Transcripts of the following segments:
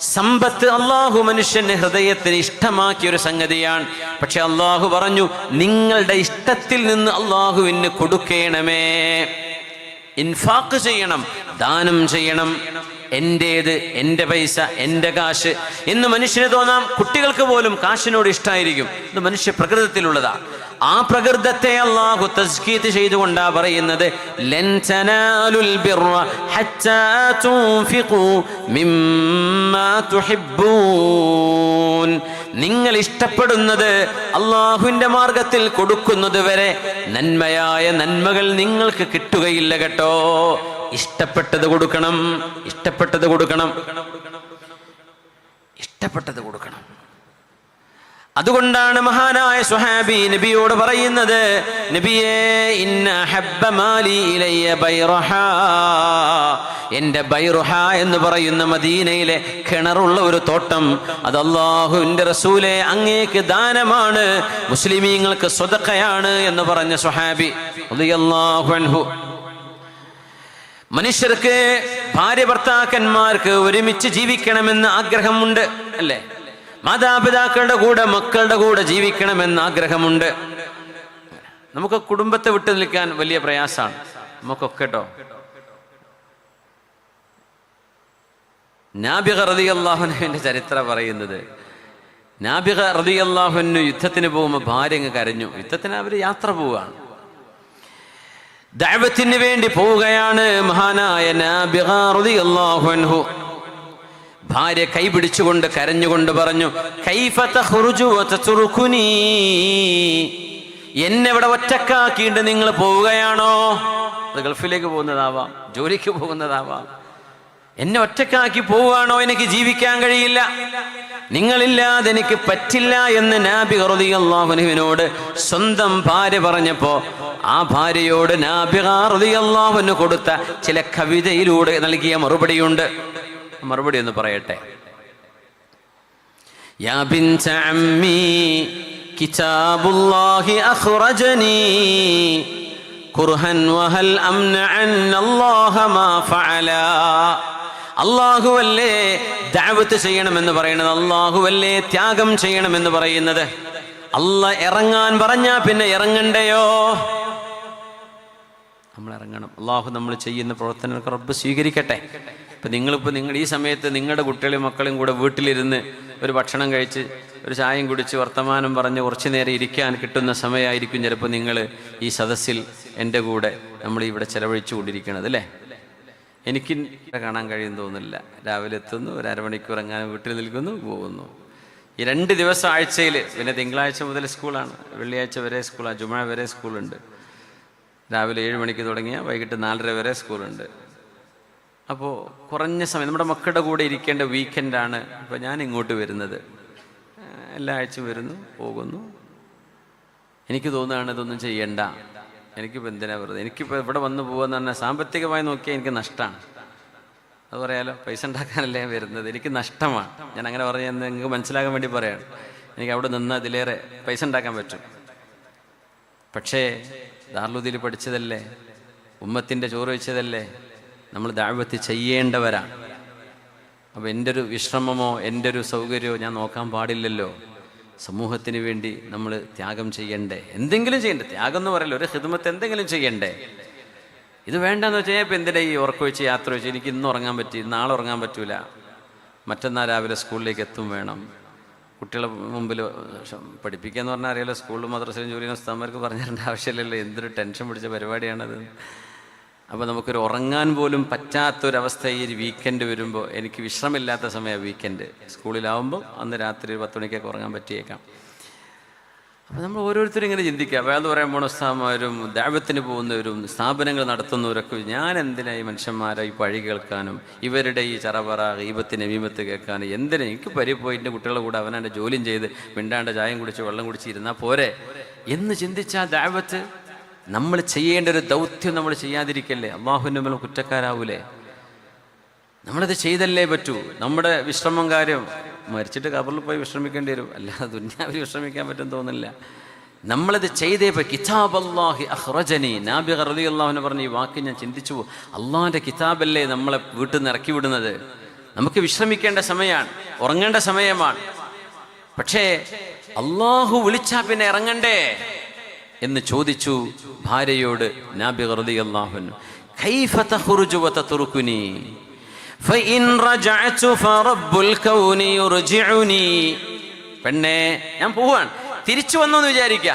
സമ്പത്ത് അള്ളാഹു മനുഷ്യന്റെ ഹൃദയത്തിന് ഇഷ്ടമാക്കിയ ഒരു സംഗതിയാണ്. പക്ഷെ അള്ളാഹു പറഞ്ഞു നിങ്ങളുടെ ഇഷ്ടത്തിൽ നിന്ന് അള്ളാഹുവിന് കൊടുക്കണമേ. ഇൻഫാക്ക് ചെയ്യണം ദാനം ചെയ്യണം. എന്റേത് എന്റെ പൈസ എന്റെ കാശ്. എന്ന് മനുഷ്യന് തോന്നാം കുട്ടികൾക്ക് പോലും കാശിനോട് ഇഷ്ടമായിരിക്കും ഇത് മനുഷ്യ പ്രകൃതത്തിലുള്ളതാ. ആ പ്രകൃതത്തെ അള്ളാഹു തസ്കീത്ത് ചെയ്തുകൊണ്ടാ പറയുന്നത് നിങ്ങൾ ഇഷ്ടപ്പെടുന്നത് അള്ളാഹുവിന്റെ മാർഗത്തിൽ കൊടുക്കുന്നത് വരെ നന്മയായ നന്മകൾ നിങ്ങൾക്ക് കിട്ടുകയില്ല കേട്ടോ. ഇഷ്ടപ്പെട്ടത് കൊടുക്കണം ഇഷ്ടപ്പെട്ടത് കൊടുക്കണം. ഇഷ്ടപ്പെട്ടത് കൊടുക്കണം. അതുകൊണ്ടാണ് മഹാനായ സുഹാബി നബിയോട് പറയുന്നത് നബിയേ ഇന്ന ബൈറഹ. ബൈറുഹ എന്ന് പറയുന്ന മദീനയിലെ കിണറുള്ള ഒരു തോട്ടം അത് അള്ളാഹുവിന്റെ റസൂലെ അങ്ങേക്ക് ദാനമാണ് മുസ്ലിമീങ്ങൾക്ക് സ്വതക്കയാണ് എന്ന് പറഞ്ഞ സുഹാബി അൻഹു. മനുഷ്യർക്ക് ഭാര്യ ഭർത്താക്കന്മാർക്ക് ഒരുമിച്ച് ജീവിക്കണമെന്ന് ആഗ്രഹമുണ്ട് അല്ലേ? മാതാപിതാക്കളുടെ കൂടെ മക്കളുടെ കൂടെ ജീവിക്കണമെന്ന് ആഗ്രഹമുണ്ട്. നമുക്ക് കുടുംബത്തെ വിട്ടു നിൽക്കാൻ വലിയ പ്രയാസമാണ്. നമുക്കൊക്കെ കേട്ടോ നാബിക റതി അള്ളാഹുനുവിന്റെ ചരിത്രം പറയുന്നത് നാബിക റതി അള്ളാഹുനു യുദ്ധത്തിന് പോകുമ്പോൾ ഭാര്യ അങ്ങ് കരഞ്ഞു. യുദ്ധത്തിന് അവർ യാത്ര പോവുകയാണ്. ദൈവത്തിന് വേണ്ടി പോവുകയാണ് മഹാനായ നാബിക റതി അള്ളാഹുൻഹു ഭാര്യ കൈപിടിച്ചുകൊണ്ട് കരഞ്ഞുകൊണ്ട് പറഞ്ഞു "കൈഫ തഖ്റുജു എന്നെ ഇവിടെ ഒറ്റക്കാക്കിയിട്ട് നിങ്ങൾ പോവുകയാണോ? അത് ഗൾഫിലേക്ക് പോകുന്നതാവാം ജോലിക്ക് പോകുന്നതാവാം. എന്നെ ഒറ്റക്കാക്കി പോവുകയാണോ? എനിക്ക് ജീവിക്കാൻ കഴിയില്ല. നിങ്ങളില്ലാതെ എനിക്ക് പറ്റില്ല എന്ന് നാബി അള്ളാഹുനുവിനോട് സ്വന്തം ഭാര്യ പറഞ്ഞപ്പോ ആ ഭാര്യയോട് നാബി അള്ളാഹുന് കൊടുത്ത ചില കവിതയിലൂടെ നൽകിയ മറുപടിയുണ്ട്. മറുപടി ഒന്ന് പറയട്ടെ يا بنت عمي كتاب الله أخرجني كرها وهل أمنعن الله ما فعلا അള്ളാഹുവല്ലേ ദഅവത്ത് ചെയ്യണമെന്ന് പറയുന്നത് അള്ളാഹുവല്ലേ ത്യാഗം ചെയ്യണമെന്ന് പറയുന്നത് അല്ല ഇറങ്ങാൻ പറഞ്ഞാ പിന്നെ ഇറങ്ങണ്ടയോ നമ്മൾ ഇറങ്ങണം അള്ളാഹു നമ്മൾ ചെയ്യുന്ന പ്രവർത്തനങ്ങൾക്ക് റബ്ബ് സ്വീകരിക്കട്ടെ ഇപ്പം നിങ്ങളിപ്പോൾ നിങ്ങൾ ഈ സമയത്ത് നിങ്ങളുടെ കുട്ടികളും മക്കളും കൂടെ വീട്ടിലിരുന്ന് ഒരു ഭക്ഷണം കഴിച്ച് ഒരു ചായം കുടിച്ച് വർത്തമാനം പറഞ്ഞ് കുറച്ചു നേരം ഇരിക്കാൻ കിട്ടുന്ന സമയമായിരിക്കും ചിലപ്പോൾ നിങ്ങൾ ഈ സദസ്സിൽ എന്റെ കൂടെ നമ്മൾ ഇവിടെ ചെലവഴിച്ചു കൊണ്ടിരിക്കുന്നത് അല്ലേ? എനിക്ക് കാണാൻ കഴിയും തോന്നുന്നില്ല. രാവിലെ എത്തുന്നു ഒരു അരമണിക്കൂർ എങ്ങനെ വീട്ടിൽ നിൽക്കുന്നു പോകുന്നു. ഈ രണ്ട് ദിവസം ആഴ്ചയിൽ പിന്നെ തിങ്കളാഴ്ച മുതൽ സ്കൂളാണ്. വെള്ളിയാഴ്ച വരെ സ്കൂളാണ് ജുമ വരെ സ്കൂളുണ്ട്. രാവിലെ ഏഴ് മണിക്ക് തുടങ്ങിയ വൈകിട്ട് നാലര വരെ സ്കൂളുണ്ട്. അപ്പോൾ കുറഞ്ഞ സമയം നമ്മുടെ മക്കളുടെ കൂടെ ഇരിക്കേണ്ട വീക്കെൻഡാണ് ഇപ്പോൾ ഞാൻ ഇങ്ങോട്ട് വരുന്നത്. എല്ലാ ആഴ്ചയും വരുന്നു പോകുന്നു. എനിക്ക് തോന്നുകയാണ് ഇതൊന്നും ചെയ്യണ്ട. എനിക്കിപ്പോൾ എന്തിനാ വെറുതെ? എനിക്കിപ്പോൾ ഇവിടെ വന്ന് പോകുമെന്ന് പറഞ്ഞാൽ സാമ്പത്തികമായി നോക്കിയാൽ എനിക്ക് നഷ്ടമാണ് അത് പറയാലോ? പൈസ ഉണ്ടാക്കാനല്ലേ വരുന്നത്. എനിക്ക് നഷ്ടമാണ്. ഞാൻ അങ്ങനെ പറഞ്ഞത് നിങ്ങൾക്ക് മനസ്സിലാക്കാൻ വേണ്ടി പറയാണ്. എനിക്ക് അവിടെ നിന്ന് അതിലേറെ പൈസ ഉണ്ടാക്കാൻ പറ്റും. പക്ഷേ ദാർലുദിയിൽ പഠിച്ചതല്ലേ? ഉമ്മത്തിന്റെ ചോറ് വെച്ചതല്ലേ? നമ്മൾ ദാഴ്വത്ത് ചെയ്യേണ്ടവരാണ്. അപ്പോൾ എന്റെ ഒരു വിശ്രമമോ എന്റെ ഒരു സൗകര്യമോ ഞാൻ നോക്കാൻ പാടില്ലല്ലോ. സമൂഹത്തിന് വേണ്ടി നമ്മൾ ത്യാഗം ചെയ്യണ്ടേ? എന്തെങ്കിലും ചെയ്യണ്ടേ? ത്യാഗം എന്ന് പറയല്ലോ ഒരു ഹിദ്മത്ത് എന്തെങ്കിലും ചെയ്യണ്ടേ? ഇത് വേണ്ടെന്ന് വെച്ചാൽ ഇപ്പം എന്തിനാ ഈ ഉറക്കം വെച്ച് യാത്ര വെച്ച് എനിക്ക് ഇന്ന് ഉറങ്ങാൻ പറ്റി നാളെ ഉറങ്ങാൻ പറ്റൂല. മറ്റന്നാൾ രാവിലെ സ്കൂളിലേക്ക് എത്തും വേണം. കുട്ടികളെ മുമ്പിൽ പഠിപ്പിക്കുക എന്ന് പറഞ്ഞാൽ അറിയാലോ സ്കൂളിലും മദ്രസയിലും ജോലിയും ഉസ്താന്മാർക്ക് പറഞ്ഞു തരേണ്ട ആവശ്യമില്ലല്ലോ. എന്തൊരു ടെൻഷൻ പിടിച്ച പരിപാടിയാണത്. അപ്പോൾ നമുക്കൊരു ഉറങ്ങാൻ പോലും പറ്റാത്തൊരവസ്ഥ ഈ ഒരു വീക്കെൻഡ് വരുമ്പോൾ എനിക്ക് വിശ്രമില്ലാത്ത സമയം വീക്കെൻഡ് സ്കൂളിലാവുമ്പോൾ അന്ന് രാത്രി ഒരു പത്ത് മണിക്കൊക്കെ ഉറങ്ങാൻ പറ്റിയേക്കാം. അപ്പോൾ നമ്മൾ ഓരോരുത്തരും ഇങ്ങനെ ചിന്തിക്കുക. വേറെ പറയാൻ പോണ ഉസ്താമാരും ദൈവത്തിന് പോകുന്നവരും സ്ഥാപനങ്ങൾ നടത്തുന്നവരൊക്കെ ഞാൻ എന്തിനാ ഈ മനുഷ്യന്മാരെ ഈ പഴി കേൾക്കാനും ഇവരുടെ ഈ ചറപറ ഈപത്തിന് മീമത്ത് കേൾക്കാനും? എന്തിനാ? എനിക്ക് പരിപോയിന്റെ കുട്ടികളെ കൂടെ അവനെ ജോലിയും ചെയ്ത് മിണ്ടാണ്ട് ചായം കുടിച്ച് വെള്ളം കുടിച്ച് ഇരുന്നാൽ പോരെ? എന്ന് ചിന്തിച്ചാൽ ദൈവത്ത് നമ്മൾ ചെയ്യേണ്ട ഒരു ദൗത്യം നമ്മൾ ചെയ്യാതിരിക്കല്ലേ? അള്ളാഹുവിന്റെ മേൽ കുറ്റക്കാരാവൂലേ? നമ്മളത് ചെയ്തല്ലേ പറ്റൂ? നമ്മുടെ വിശ്രമം കാര്യം മരിച്ചിട്ട് കബറിൽ പോയി വിശ്രമിക്കേണ്ടി വരും. അല്ലാതെ ദുന്യാവിൽ വിശ്രമിക്കാൻ പറ്റും തോന്നില്ല നമ്മളത് ചെയ്തേ പോയി കിതാബ് അള്ളാഹി അഹ്റജനി നാബി റലി അള്ളാഹുവിനെ പറഞ്ഞ ഈ വാക്ക് ഞാൻ ചിന്തിച്ചു അള്ളാഹിന്റെ കിതാബല്ലേ നമ്മളെ വീട്ടിൽ നിന്ന് ഇറക്കി വിടുന്നത്? നമുക്ക് വിശ്രമിക്കേണ്ട സമയമാണ്. ഉറങ്ങേണ്ട സമയമാണ്. പക്ഷേ അള്ളാഹു വിളിച്ചാൽ പിന്നെ ഇറങ്ങണ്ടേ? എന്ന് ചോദിച്ചു ഭാര്യയോട് നാബി പെണ്ണെ ഞാൻ പോവാണ്. തിരിച്ചു വന്നോന്ന് വിചാരിക്ക.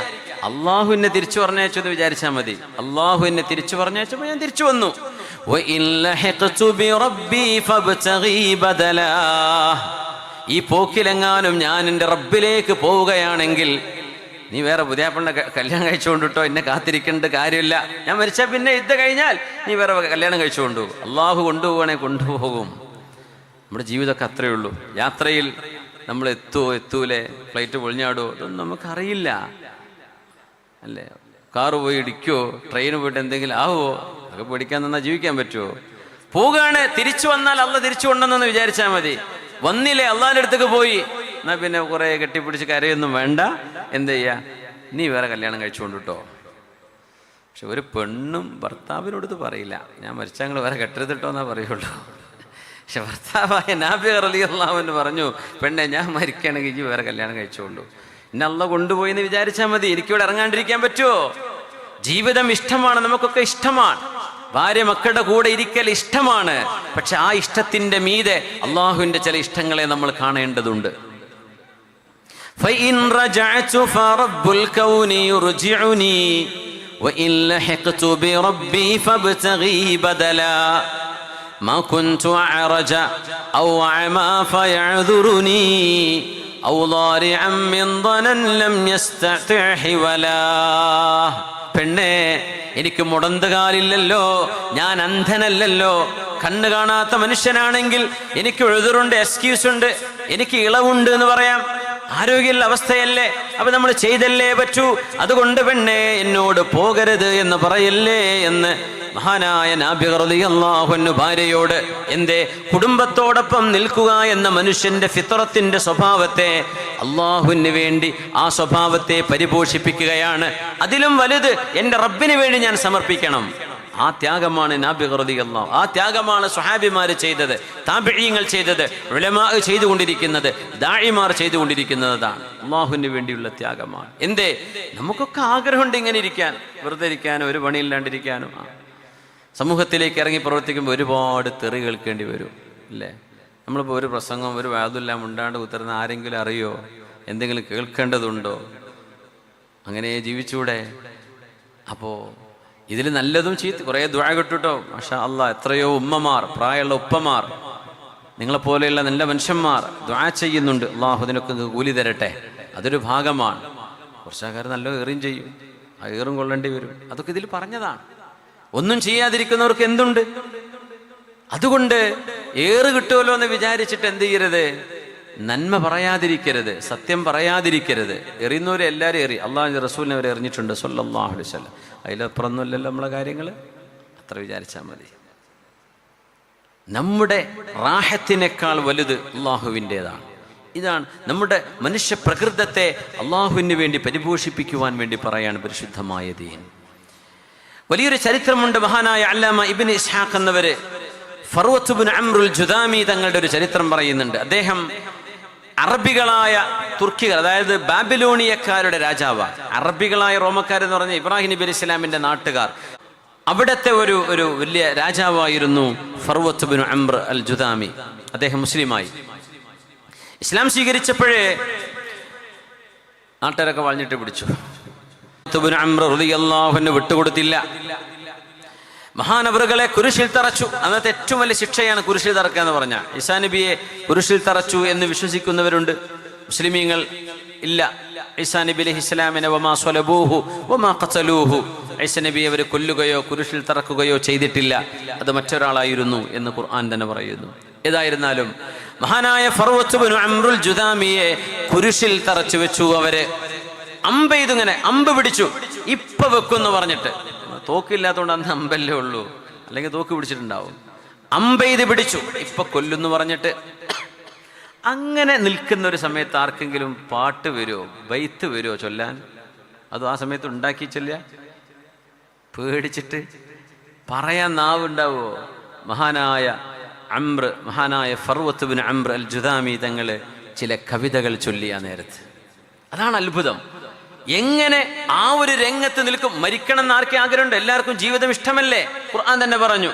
അള്ളാഹു എന്നെ തിരിച്ചു പറഞ്ഞയച്ചു എന്ന് വിചാരിച്ചാൽ മതി. അള്ളാഹു എന്നെ തിരിച്ചു പറഞ്ഞയച്ചപ്പോൾ ഞാൻ തിരിച്ചു വന്നു. ഈ പോക്കിലെങ്ങാനും ഞാൻ എന്റെ റബ്ബിലേക്ക് പോവുകയാണെങ്കിൽ നീ വേറെ പുതിയ പെണ്ണ കല്യാണം കഴിച്ചുകൊണ്ടിട്ടോ എന്നെ കാത്തിരിക്കേണ്ട കാര്യമില്ല. ഞാൻ മരിച്ചാൽ പിന്നെ യുദ്ധം കഴിഞ്ഞാൽ നീ വേറെ കല്യാണം കഴിച്ചുകൊണ്ടു അള്ളാഹു കൊണ്ടുപോകണേ കൊണ്ടുപോകും. നമ്മുടെ ജീവിതമൊക്കെ അത്രയേ ഉള്ളൂ. യാത്രയിൽ നമ്മൾ എത്തുമോ എത്തൂലേ? ഫ്ലൈറ്റ് പൊളിഞ്ഞാടോ ഇതൊന്നും നമുക്കറിയില്ല. അല്ലേ? കാറ് പോയി ഇടിക്കുമോ ട്രെയിൻ പോയിട്ട് എന്തെങ്കിലും ആവോ അതൊക്കെ പേടിക്കാൻ നിന്നാൽ ജീവിക്കാൻ പറ്റുമോ പോവുകയാണ് തിരിച്ചു വന്നാൽ അല്ല തിരിച്ചു കൊണ്ടെന്നു വിചാരിച്ചാൽ മതി. വന്നില്ലേ അള്ളാഹിന്റെ അടുത്തേക്ക് പോയി. എന്നാൽ പിന്നെ കുറേ കെട്ടിപ്പിടിച്ച് കരയൊന്നും വേണ്ട. എന്ത് ചെയ്യാ? നീ വേറെ കല്യാണം കഴിച്ചുകൊണ്ട് കേട്ടോ പക്ഷെ ഒരു പെണ്ണും ഭർത്താവിനോട് പറയില്ല. ഞാൻ മരിച്ചാൽ നിങ്ങൾ വേറെ കെട്ടരുതിട്ടോ എന്നാ പറയുള്ളൂ. പക്ഷെ ഭർത്താവായ നാബി അലി അള്ളാഹുവിന് പറഞ്ഞു പെണ്ണെ ഞാൻ മരിക്കുകയാണെങ്കിൽ ഇജ്ജ് വേറെ കല്യാണം കഴിച്ചോളൂ. എന്നെ അള്ള കൊണ്ടുപോയി എന്ന് വിചാരിച്ചാൽ മതി എനിക്കിവിടെ ഇറങ്ങാണ്ടിരിക്കാൻ പറ്റുമോ ജീവിതം ഇഷ്ടമാണ് നമുക്കൊക്കെ ഇഷ്ടമാണ്. ഭാര്യ മക്കളുടെ കൂടെ ഇരിക്കൽ ഇഷ്ടമാണ്. പക്ഷെ ആ ഇഷ്ടത്തിന്റെ മീതെ അള്ളാഹുവിന്റെ ചില ഇഷ്ടങ്ങളെ നമ്മൾ കാണേണ്ടതുണ്ട്. فإن رجعت فرب الكون يرجعني وإن لحقت بربي فابتغي بدلا ما كنت أعرج أو أعمى فيعذرني أو ضارعا من ضنا لم يستطع حولا പെണ്ണേ എനിക്ക് മുടന്തുകാലില്ലല്ലോ ഞാൻ അന്ധനല്ലല്ലോ കണ്ണ് കാണാത്ത മനുഷ്യനാണെങ്കിൽ എനിക്ക് എഴുതുറുണ്ട് എക്സ്ക്യൂസ് ഉണ്ട് എനിക്ക് ഇളവുണ്ട് എന്ന് പറയാം ആരോഗ്യമുള്ള അവസ്ഥയല്ലേ? അപ്പൊ നമ്മൾ ചെയ്തല്ലേ പറ്റൂ? അതുകൊണ്ട് പെണ്ണേ എന്നോട് പോകരുത് എന്ന് പറയല്ലേ എന്ന് മഹാനായ നാഭ്യഹു ഭാര്യയോട് എന്റെ കുടുംബത്തോടൊപ്പം നിൽക്കുക എന്ന മനുഷ്യന്റെ ഫിത്രത്തിന്റെ സ്വഭാവത്തെ അള്ളാഹുവിന് വേണ്ടി ആ സ്വഭാവത്തെ പരിപോഷിപ്പിക്കുകയാണ്. അതിലും വലുത് എന്റെ റബ്ബിന് വേണ്ടി ഞാൻ സമർപ്പിക്കണം. ആ ത്യാഗമാണ് നാബിഹൃതി അള്ളാഹ് ആ ത്യാഗമാണ് സുഹാബിമാർ ചെയ്തത് താപിഴീങ്ങൾ ചെയ്തത് വിളമാ ചെയ്തുകൊണ്ടിരിക്കുന്നത് ദാഴിമാർ ചെയ്തുകൊണ്ടിരിക്കുന്നതാണ്. അള്ളാഹുവിന് വേണ്ടിയുള്ള ത്യാഗമാണ്. എന്തേ? നമുക്കൊക്കെ ആഗ്രഹമുണ്ട് ഇങ്ങനെ ഇരിക്കാൻ. വെറുതെ ഇരിക്കാനോ ഒരു പണിയില്ലാണ്ടിരിക്കാനും സമൂഹത്തിലേക്ക് ഇറങ്ങി പ്രവർത്തിക്കുമ്പോൾ ഒരുപാട് തെറി കേൾക്കേണ്ടി വരും അല്ലേ? നമ്മളിപ്പോൾ ഒരു പ്രസംഗം ഒരു വാതുല്ലാം ഉണ്ടാണ്ട് ഉത്തരുന്ന ആരെങ്കിലും അറിയോ? എന്തെങ്കിലും കേൾക്കേണ്ടതുണ്ടോ? അങ്ങനെ ജീവിച്ചൂടെ? അപ്പോൾ ഇതിൽ നല്ലതും ചീത്ത കുറേ ദ്വാ കിട്ടുട്ടോ. മാഷാ അല്ല എത്രയോ ഉമ്മമാർ പ്രായമുള്ള ഉപ്പമാർ നിങ്ങളെപ്പോലെയുള്ള നല്ല മനുഷ്യന്മാർ ദ്വാ ചെയ്യുന്നുണ്ട്. അള്ളാഹു നിങ്ങൾക്ക് കൂലി തരട്ടെ. അതൊരു ഭാഗമാണ്. കുറച്ചാൾക്കാർ നല്ല ഏറും ചെയ്യും. ആ ഏറും കൊള്ളേണ്ടി വരും. അതൊക്കെ ഇതിൽ പറഞ്ഞതാണ്. ഒന്നും ചെയ്യാതിരിക്കുന്നവർക്ക് എന്തുണ്ട്? അതുകൊണ്ട് ഏറ് കിട്ടുമല്ലോ എന്ന് വിചാരിച്ചിട്ട് എന്ത് ചെയ്യരുത്? നന്മ പറയാതിരിക്കരുത് സത്യം പറയാതിരിക്കരുത്. എറിയുന്നവരെ എല്ലാവരും എറി. അള്ളാഹു റസൂലിനെ അവരെ എറിഞ്ഞിട്ടുണ്ട് സല്ലല്ലാഹു അലൈഹി വസല്ലം. അതിലപ്പുറമൊന്നുമല്ലല്ലോ നമ്മളെ കാര്യങ്ങൾ? അത്ര വിചാരിച്ചാൽ മതി. നമ്മുടെ റാഹത്തിനേക്കാൾ വലുത് അള്ളാഹുവിന്റെതാണ്. ഇതാണ് നമ്മുടെ മനുഷ്യ പ്രകൃതത്തെ അള്ളാഹുവിന് വേണ്ടി പരിപോഷിപ്പിക്കുവാൻ വേണ്ടി പറയാണ് പരിശുദ്ധമായ ദീൻ. വലിയൊരു ചരിത്രമുണ്ട് മഹാനായ അല്ലാമ ഇബിൻ ഇസ്ഹാഖ് എന്നവര്. ഫറൂത്തുബിൻ അമ്രുൽ ജുദാമി തങ്ങളുടെ ഒരു ചരിത്രം പറയുന്നുണ്ട്. അദ്ദേഹം അറബികളായ തുർക്കികൾ അതായത് ബാബിലോണിയക്കാരുടെ രാജാവാണ് അറബികളായ റോമക്കാരെന്ന് പറഞ്ഞ ഇബ്രാഹിം നബി അലി ഇസ്ലാമിന്റെ നാട്ടുകാർ. അവിടത്തെ ഒരു ഒരു വലിയ രാജാവായിരുന്നു ഫർവത്ത് ബിൻ അംർ അൽ ജുദാമി അദ്ദേഹം മുസ്ലിമായി. ഇസ്ലാം സ്വീകരിച്ചപ്പോഴേ നാട്ടുകാരൊക്കെ വളഞ്ഞിട്ട് പിടിച്ചു. വിട്ടുകൊടുത്തില്ല. മഹാനവറുകളെ കുരിശിൽ തറച്ചു. അന്നത്തെ ഏറ്റവും വലിയ ശിക്ഷയാണ് കുരിശിൽ തറക്കുക എന്ന് പറഞ്ഞ. ഇസാ നബിയെ കുരിശിൽ തറച്ചു എന്ന് വിശ്വസിക്കുന്നവരുണ്ട്. മുസ്ലിമീങ്ങൾ ഇല്ല. ഈസാ നബി അലൈഹി ഇസ്ലാമിനെ വമാ സ്വലബൂഹു വമാ ഖതലൂഹു ഐസനബി അവർ കൊല്ലുകയോ കുരിശിൽ തറക്കുകയോ ചെയ്തിട്ടില്ല. അത് മറ്റൊരാളായിരുന്നു എന്ന് ഖുർആൻ തന്നെ പറയുന്നു. ഏതായിരുന്നാലും മഹാനായ ഫർവത്തുബിനു അമ്രുൽ ജുദാമിയെ കുരിശിൽ തറച്ചു വെച്ചു അവരെ. അമ്പ ഇതിങ്ങനെ അമ്പ് പിടിച്ചു. ഇപ്പൊ വെക്കുന്നു പറഞ്ഞിട്ട്. തോക്കില്ലാത്തതുകൊണ്ട് അന്ന് അമ്പല്ലേ ഉള്ളൂ. അല്ലെങ്കിൽ തോക്ക് പിടിച്ചിട്ടുണ്ടാവും. അമ്പെയ്ത് പിടിച്ചു. ഇപ്പൊ കൊല്ലുന്നു പറഞ്ഞിട്ട് അങ്ങനെ നിൽക്കുന്ന ഒരു സമയത്ത് ആർക്കെങ്കിലും പാട്ട് വരുമോ ബൈത്ത് വരുമോ ചൊല്ലാൻ? അതും ആ സമയത്ത് ഉണ്ടാക്കി ചൊല്ല പേടിച്ചിട്ട് പറയാൻ നാവുണ്ടാവോ മഹാനായ അമ്ര മഹാനായ ഫർവത്തുബിൻ അമ്ര അൽ ജുദാമി തങ്ങൾ ചില കവിതകൾ ചൊല്ലി ആ നേരത്ത്. അതാണ് അത്ഭുതം. എങ്ങനെ ആ ഒരു രംഗത്ത് നിൽക്കും? മരിക്കണം എന്ന് ആർക്കെ ആഗ്രഹമുണ്ട്? എല്ലാവർക്കും ജീവിതം ഇഷ്ടമല്ലേ? ഖുർആൻ തന്നെ പറഞ്ഞു.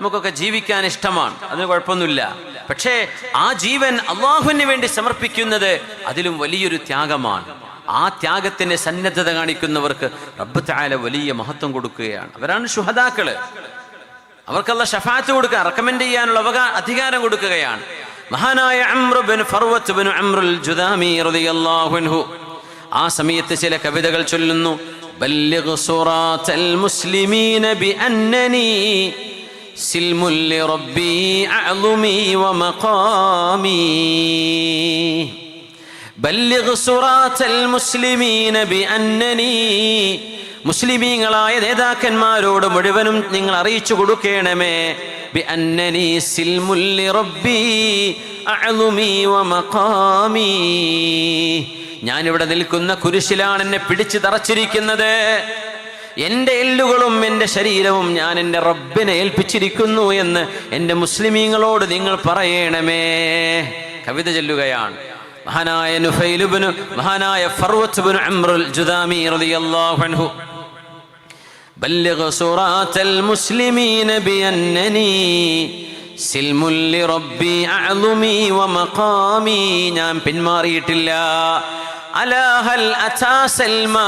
നമുക്കൊക്കെ ജീവിക്കാൻ ഇഷ്ടമാണ്. അതിന് കുഴപ്പമൊന്നുമില്ല. പക്ഷേ ആ ജീവൻ അള്ളാഹുവിന് വേണ്ടി സമർപ്പിക്കുന്നത് അതിലും വലിയൊരു ത്യാഗമാണ്. ആ ത്യാഗത്തിന്റെ സന്നദ്ധത കാണിക്കുന്നവർക്ക് റബ്ബ് താല വലിയ മഹത്വം കൊടുക്കുകയാണ്. അവരാണ് ശുഹദാക്കൾ. അവർക്കുള്ള ഷഫാത്ത് കൊടുക്കുക റെക്കമെൻഡ് ചെയ്യാനുള്ള അവകാ അധികാരം കൊടുക്കുകയാണ്. മഹാനായ അമ്രുബിൻ ബിൻ ഫർവത്ത് ബിൻ അമ്രുൽ ജുദാമി റളിയല്ലാഹു അൻഹു ആ സമയത്ത് ചില കവിതകൾ ചൊല്ലുന്നു. മുസ്ലിമീങ്ങളായ നേതാക്കന്മാരോട് മുഴുവനും നിങ്ങൾ അറിയിച്ചു കൊടുക്കണമേ. ബിഅന്നനി സിൽമുല്ലി റബ്ബി അഅ്ളുമി വമഖാമി ഞാനിവിടെ നിൽക്കുന്ന കുരിശിലാണ് എന്നെ പിടിച്ചു തറച്ചിരിക്കുന്നത്. എന്റെ എല്ലുകളും എന്റെ ശരീരവും ഞാൻ എന്റെ റബ്ബിനെ ഏൽപ്പിച്ചിരിക്കുന്നു എന്ന് എന്റെ മുസ്ലിമീങ്ങളോട് നിങ്ങൾ പറയണമേ. കവിത ചൊല്ലുകയാണ്. മഹാനായ നുഫൈലുബിന് മഹാനായ ഫർവത്തുബിന് അമ്രുൽ ജുദാമി റളിയല്ലാഹു ബല്ലിഗ് സുറാത്തൽ മുസ്ലിമീന ബിയന്നനീ സിൽമുല്ലി റബ്ബി അഅലുമി വ മഖാമി ഞാൻ പിന്മാറിയിട്ടില്ല. അലഹൽ അതാ സൽമ.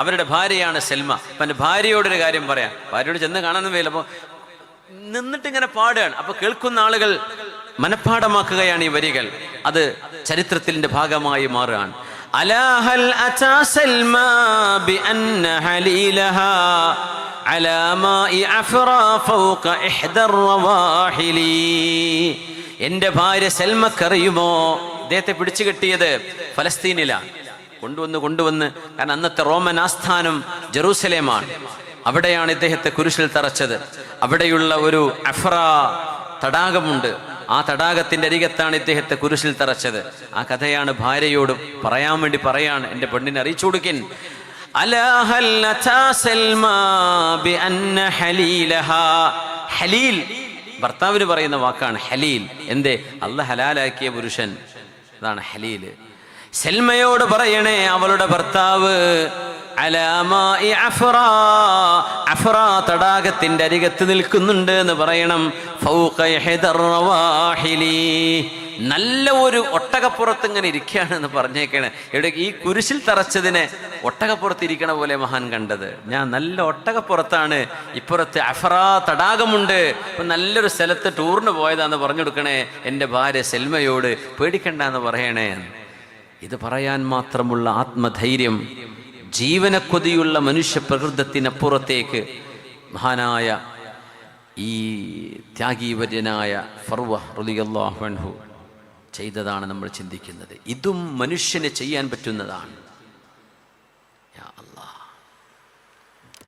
അവരുടെ ഭാര്യയാണ് സെൽമ. അപ്പം എന്റെ ഭാര്യയോടൊരു കാര്യം പറയാം. ഭാര്യയോട് ചെന്ന് കാണാനും വേല അപ്പോൾ നിന്നിട്ട് ഇങ്ങനെ പാടുകയാണ്. അപ്പോൾ കേൾക്കുന്ന ആളുകൾ മനഃപ്പാടമാക്കുകയാണ് ഈ വരികൾ. അത് ചരിത്രത്തിന്റെ ഭാഗമായി മാറുകയാണ്. അലാഹൽ അതാ സൽമ ബി അന്ന ഹലീലഹ. على ماء عفرا فوق إحدى الرواحل എൻ്റെ ഭാര്യ സൽമക്കറിയുമോ ഇദ്ദേഹത്തെ പിടിച്ചു കെട്ടിയത് ഫലസ്തീനിലാണ് കൊണ്ടുവന്ന് കൊണ്ടുവന്ന് കാരണം അന്നത്തെ റോമൻ ആസ്ഥാനം ജെറൂസലേമാണ് അവിടെയാണ് ഇദ്ദേഹത്തെ കുരിശിൽ തറച്ചത് അവിടെയുള്ള ഒരു അഫ്ര തടാകമുണ്ട് ആ തടാകത്തിന്റെ അരികത്താണ് ഇദ്ദേഹത്തെ കുരിശിൽ തറച്ചത് ആ കഥയാണ് ഭാര്യയോട് പറയാൻ വേണ്ടി പറയാണ് എൻ്റെ പെണ്ണിനെ അറിയിച്ചു കൊടുക്കിൻ അലാഹൽ അതാ സൽമാ بأن ഹലീലഹാ. ഹലീൽ ഭർത്താവിന് പറയുന്ന വാക്കാണ് ഹലീൽ. എന്തേ? അല്ല ഹലാലാക്കിയ പുരുഷൻ. അതാണ് ഹലീൽ. സെൽമയോട് പറയണേ അവളുടെ ഭർത്താവ് അഫ്ര തടാകത്തിന്റെ അരികത്ത് നിൽക്കുന്നുണ്ട് എന്ന് പറയണം. ഫൗഖ. നല്ല ഒരു ഒട്ടകപ്പുറത്ത് ഇങ്ങനെ ഇരിക്കുകയാണ് എന്ന് പറഞ്ഞേക്കാണ്. ഇവിടെ ഈ കുരിശിൽ തറച്ചതിനെ ഒട്ടകപ്പുറത്ത് ഇരിക്കണ പോലെ മഹാൻ കണ്ടത്. ഞാൻ നല്ല ഒട്ടകപ്പുറത്താണ്. ഇപ്പുറത്ത് അഫറാ തടാകമുണ്ട്. ഇപ്പം നല്ലൊരു സ്ഥലത്ത് ടൂറിന് പോയതാന്ന് പറഞ്ഞു കൊടുക്കണേ എന്റെ ഭാര്യ സെൽമയോട് പേടിക്കണ്ട എന്ന് പറയണേ. ഇത് പറയാൻ മാത്രമുള്ള ആത്മധൈര്യം ജീവനക്കൊതിയുള്ള മനുഷ്യ പ്രകൃതത്തിനപ്പുറത്തേക്ക് മഹാനായ ഈ ത്യാഗീവര്യനായ ഫർവ റളിയല്ലാഹു അൻഹു ചെയ്തതാണ് നമ്മൾ ചിന്തിക്കുന്നത്. ഇതും മനുഷ്യന് ചെയ്യാൻ പറ്റുന്നതാണ്.